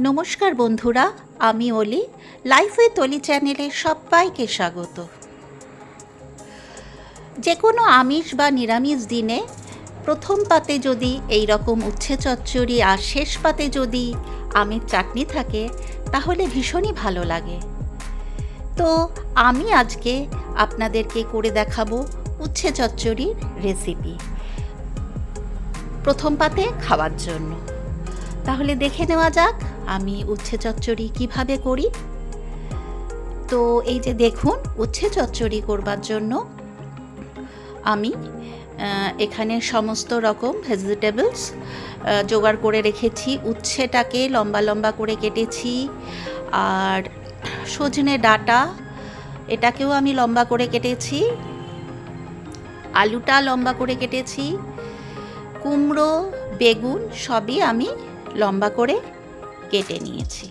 নমস্কার বন্ধুরা, আমি অলি। লাইফ উইথ অলি চ্যানেলে সবাইকে স্বাগত। যে কোনো আমিষ বা নিরামিষ দিনে প্রথম পাতে যদি এই রকম উচ্ছে চচ্চড়ি আর শেষ পাতে যদি আমের চাটনি থাকে, তাহলে ভীষণই ভালো লাগে। তো আমি আজকে আপনাদেরকে করে দেখাবো উচ্ছে চচ্চড়ির রেসিপি। প্রথম পাতে খাওয়ার জন্য। তাহলে দেখে নেওয়া যাক আমি উচ্ছে চচ্চড়ি কীভাবে করি? তো এই যে দেখুন, উচ্ছে চচ্চড়ি করবার জন্য আমি এখানে সমস্ত রকম ভেজিটেবলস জোগাড় করে রেখেছি। উচ্ছেটাকে লম্বা লম্বা করে কেটেছি। আর সজনে ডাটা, এটাকেও আমি লম্বা করে কেটেছি। আলুটা লম্বা করে কেটেছি। কুমড়ো, বেগুন সবই আমি লম্বা করে কেটে নিয়েছি।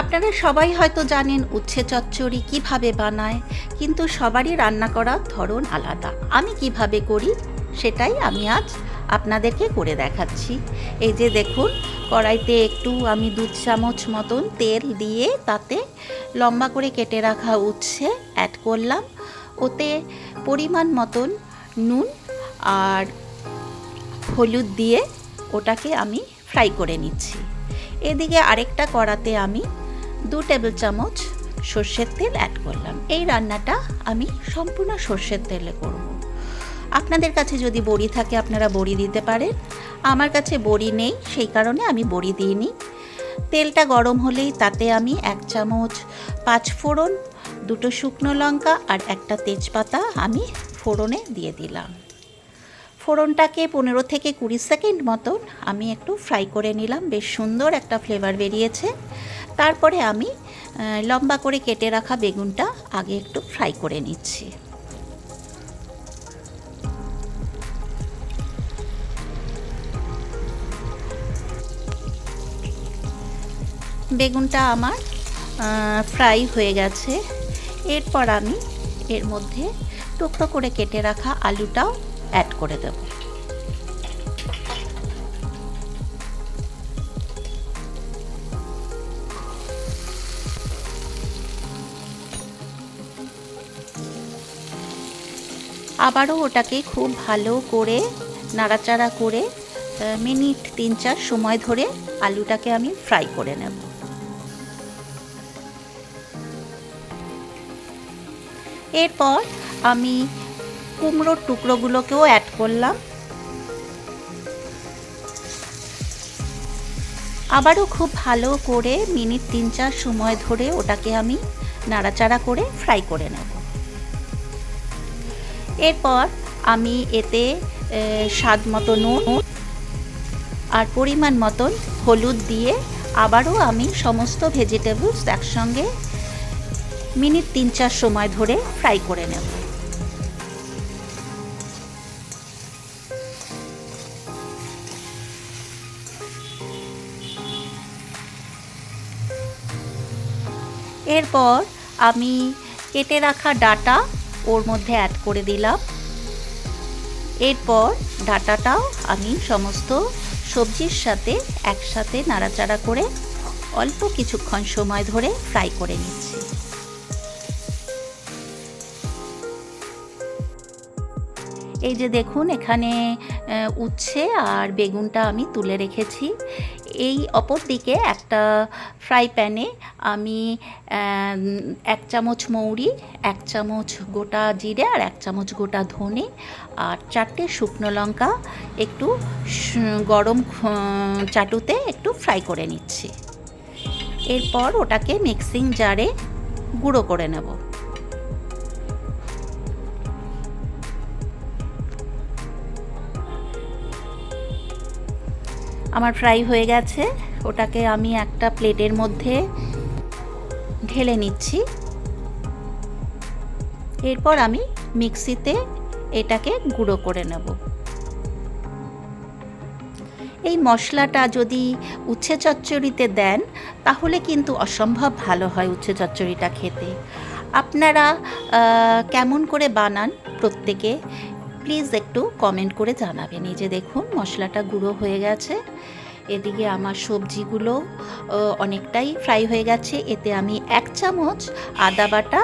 আপনারা সবাই হয়তো জানেন উচ্ছে চচ্চড়ি কীভাবে বানায়, কিন্তু সবারই রান্না করার ধরন আলাদা। আমি কীভাবে করি, সেটাই আমি আজ আপনাদেরকে করে দেখাচ্ছি। এই যে দেখুন, কড়াইতে একটু আমি দু চামচ মতন তেল দিয়ে তাতে লম্বা করে কেটে রাখা উচ্ছে অ্যাড করলাম। ওতে পরিমাণ মতন নুন আর হলুদ দিয়ে ওটাকে আমি ফ্রাই করে নিচ্ছি। এদিকে আরেকটা কড়াতে আমি দু টেবিল চামচ সর্ষের তেল অ্যাড করলাম। এই রান্নাটা আমি সম্পূর্ণ সর্ষের তেলে করব। আপনাদের কাছে যদি বড়ি থাকে, আপনারা বড়ি দিতে পারেন। আমার কাছে বড়ি নেই, সেই কারণে আমি বড়ি দিইনি। তেলটা গরম হলেই তাতে আমি এক চামচ পাঁচ ফোড়ন, দুটো শুকনো লঙ্কা আর একটা তেজপাতা আমি ফোড়নে দিয়ে দিলাম। ফোড়নটাকে পনেরো থেকে কুড়ি সেকেন্ড মতন আমি একটু ফ্রাই করে নিলাম। বেশ সুন্দর একটা ফ্লেভার বেরিয়েছে। তারপরে আমি লম্বা করে কেটে রাখা বেগুনটা আগে একটু ফ্রাই করে নিচ্ছি। বেগুনটা আমার ফ্রাই হয়ে গেছে। এরপর আমি এর মধ্যে টুকরো করে কেটে রাখা আলুটাও অ্যাড করে দেব। আবারও ওটাকে খুব ভালো করে নাড়াচাড়া করে মিনিট তিন চার সময় ধরে আলুটাকে আমি ফ্রাই করে নেব। এরপর আমি কুমড়োর টুকরোগুলোকেও অ্যাড করলাম। আবারও খুব ভালো করে মিনিট তিন চার সময় ধরে ওটাকে আমি নাড়াচাড়া করে ফ্রাই করে নেব। এরপর আমি এতে স্বাদ মতো নুন আর পরিমাণ মতন হলুদ দিয়ে আবারও আমি সমস্ত ভেজিটেবলস একসঙ্গে মিনিট তিন চার সময় ধরে ফ্রাই করে নেব। এরপর আমি কেটে রাখা ডাটা ওর মধ্যে অ্যাড করে দিলাম। এরপর ডাটাটাও আমি সমস্ত সবজির সাথে একসাথে নাড়াচাড়া করে অল্প কিছুক্ষণ সময় ধরে ফ্রাই করে নিচ্ছি। এই যে দেখুন, এখানে উচ্ছে আর বেগুনটা আমি তুলে রেখেছি। এই অপর দিকে একটা ফ্রাই প্যানে আমি এক চামচ মৌরি, এক চামচ গোটা জিরে আর এক চামচ গোটা ধনে আর চারটে শুকনো লঙ্কা একটু গরম চাটুতে একটু ফ্রাই করে নিচ্ছি। এরপর ওটাকে মিক্সিং জারে গুঁড়ো করে নেব। আমার ফ্রাই হয়ে গেছে। ওটাকে আমি একটা প্লেটের মধ্যে ঢেলে নিচ্ছি। এরপর আমি মিক্সিতে এটাকে গুঁড়ো করে নেব। এই মশলাটা যদি উচ্ছে চচ্চড়িতে দেন, তাহলে কিন্তু অসম্ভব ভালো হয় উচ্ছে চচ্চড়িটা খেতে। আপনারা কেমন করে বানান প্রত্যেকে? প্লিজ একটু কমেন্ট করে জানাবেন। এই যে দেখুন, মশলাটা গুঁড়ো হয়ে গেছে। এদিকে আমার সবজিগুলো অনেকটাই ফ্রাই হয়ে গেছে। এতে আমি এক চামচ আদা বাটা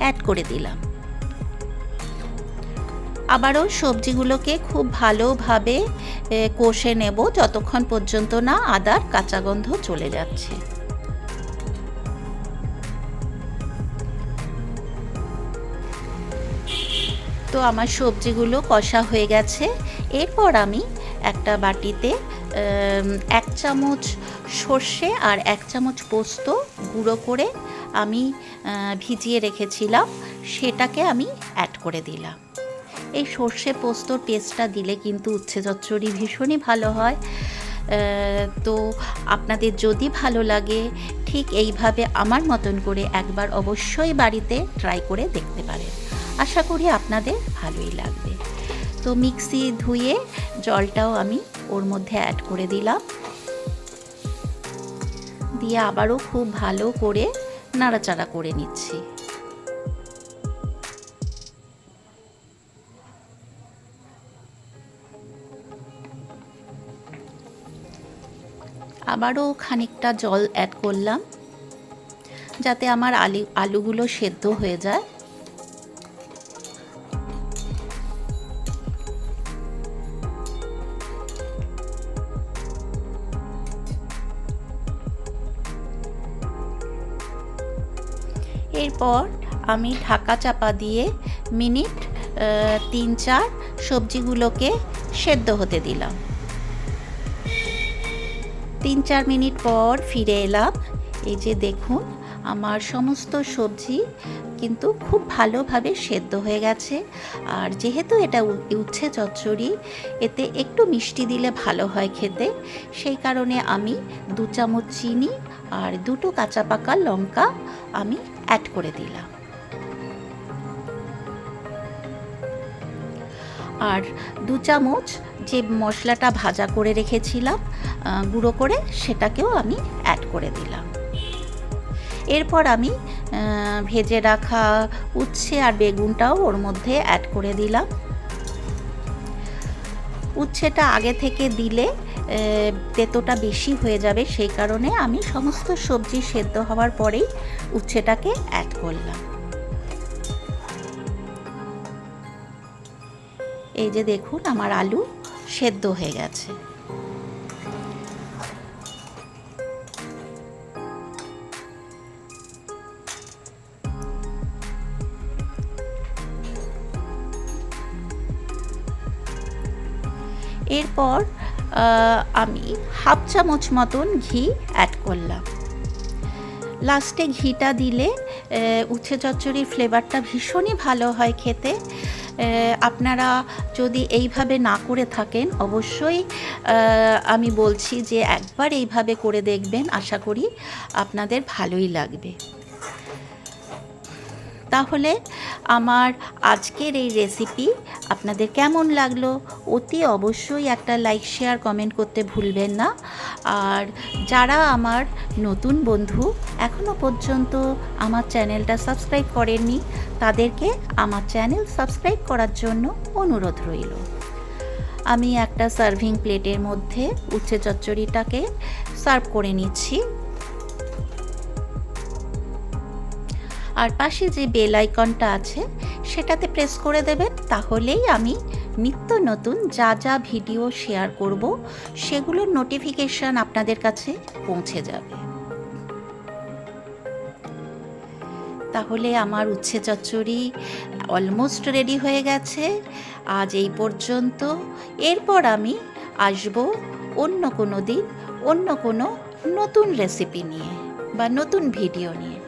অ্যাড করে দিলাম। আবারও সবজিগুলোকে খুব ভালোভাবে কষে নেব। যতক্ষণ পর্যন্ত না আদার কাঁচা গন্ধ চলে যাচ্ছে। তো আমার সবজিগুলো কষা হয়ে গেছে। এরপর আমি একটা বাটিতে এক চামচ সর্ষে আর এক চামচ পোস্ত গুঁড়ো করে আমি ভিজিয়ে রেখেছিলাম। সেটাকে আমি অ্যাড করে দিলাম। এই সর্ষে পোস্তর পেস্টটা দিলে কিন্তু উচ্ছে চচ্চড়ি ভীষণই ভালো হয়। তো আপনাদের যদি ভালো লাগে, ঠিক এইভাবে আমার মতন করে একবার অবশ্যই বাড়িতে ট্রাই করে দেখতে পারেন। আশা করি আপনাদের ভালোই লাগবে। তো মিক্সি ধুয়ে জলটাও আমি ওর মধ্যে অ্যাড করে দিলাম। দিয়ে আবারও খুব ভালো করে নাড়াচাড়া করে নিচ্ছি। আবারও খানিকটা জল অ্যাড করলাম। যাতে আমার আলু, আলুগুলো সেদ্ধ হয়ে যায়। এরপর আমি ঢাকা চাপা দিয়ে মিনিট তিন চার সবজিগুলোকে সেদ্ধ হতে দিলাম। তিন চার মিনিট পর ফিরে এলাম। এই যে দেখুন, আমার সমস্ত সবজি কিন্তু খুব ভালোভাবে সেদ্ধ হয়ে গেছে। আর যেহেতু এটা উচ্ছে চচ্চড়ি, এতে একটু মিষ্টি দিলে ভালো হয় খেতে। সেই কারণে আমি দু চামচ চিনি আর দুটো কাঁচা পাকা লঙ্কা আমি অ্যাড করে দিলাম। আর দু চামচ যে মশলাটা ভাজা করে রেখেছিলাম গুঁড়ো করে সেটাকেও আমি অ্যাড করে দিলাম। এরপর আমি ভেজে রাখা উচ্ছে আর বেগুনটাও ওর মধ্যে অ্যাড করে দিলাম। উচ্ছেটা আগে থেকে দিলে তেতোটা বেশি হয়ে যাবে। সেই কারণে আমি সমস্ত সবজি সেদ্ধ হওয়ার পরেই উচ্ছেটাকে অ্যাড করলাম। এই যে দেখুন, আমার আলু সেদ্ধ হয়ে গেছে। এরপর আমি হাফ চামচ মতন ঘি অ্যাড করলাম। লাস্টে ঘিটা দিলে উচ্ছে চচ্চড়ির ফ্লেভারটা ভীষণই ভালো হয় খেতে। আপনারা যদি এইভাবে না করে থাকেন, অবশ্যই আমি বলছি যে একবার এইভাবে করে দেখবেন। আশা করি আপনাদের ভালোই লাগবে। তাহলে আমার আজকের এই রেসিপি আপনাদের কেমন লাগল? অতি অবশ্যই একটা লাইক শেয়ার কমেন্ট করতে ভুলবেন না। আর যারা আমার নতুন বন্ধু এখনও পর্যন্ত আমার চ্যানেলটা সাবস্ক্রাইব করেননি, তাদেরকে আমার চ্যানেল সাবস্ক্রাইব করার জন্য অনুরোধ রইল। আমি একটা সার্ভিং প্লেটের মধ্যে উচ্ছে চচ্চড়িটাকে সার্ভ করে নিচ্ছি। আর পাশে যে বেল আইকনটা আছে, সেটাতে প্রেস করে দেবেন, তাহলেই আমি নিত্য নতুন যা যা ভিডিও শেয়ার করব, সেগুলোর নোটিফিকেশান আপনাদের কাছে পৌঁছে যাবে। তাহলে আমার উচ্ছে চচ্চড়ি অলমোস্ট রেডি হয়ে গেছে। আজ এই পর্যন্ত। এরপর আমি আসব অন্য কোনো দিন, অন্য কোনো নতুন রেসিপি নিয়ে বা নতুন ভিডিও নিয়ে।